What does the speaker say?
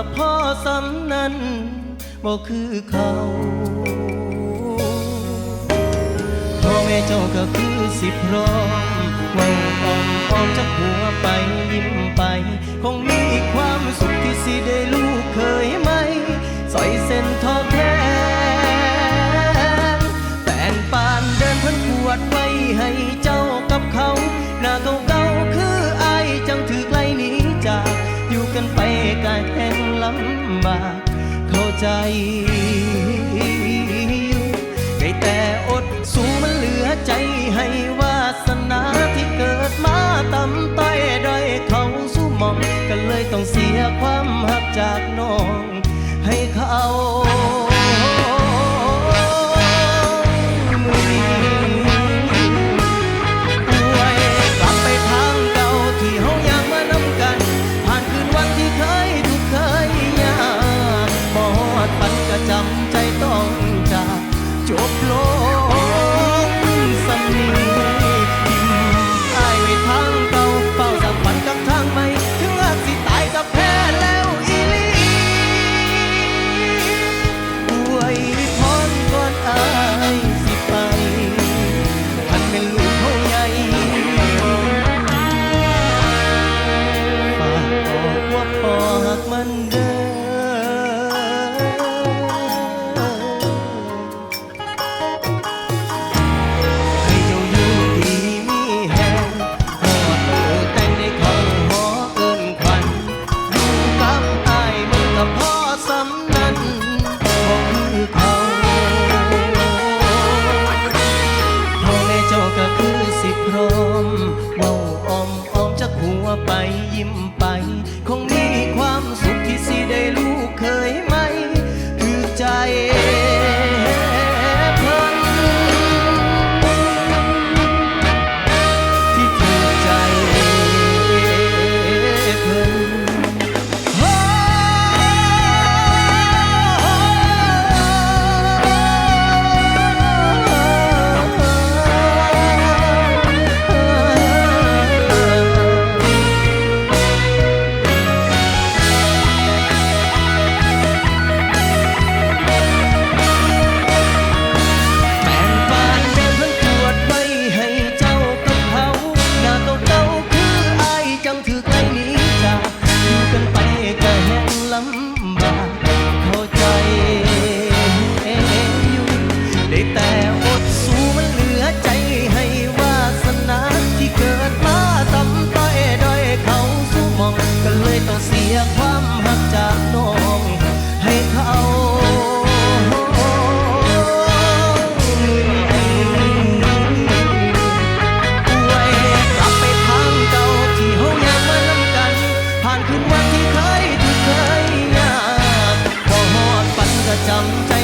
ับ่คือเขาพ่อแม่เจ้าก็คือสิพร้อมว่าอ้อมอ้อมจากหัวไปยิ้มไป คงมีความสุขที่สิได้ลูกเคยไหมสอยเส้นทอแทนแฟนปานเดินพันปวดไว้ให้เจ้ำบากเข้าใจ sometimes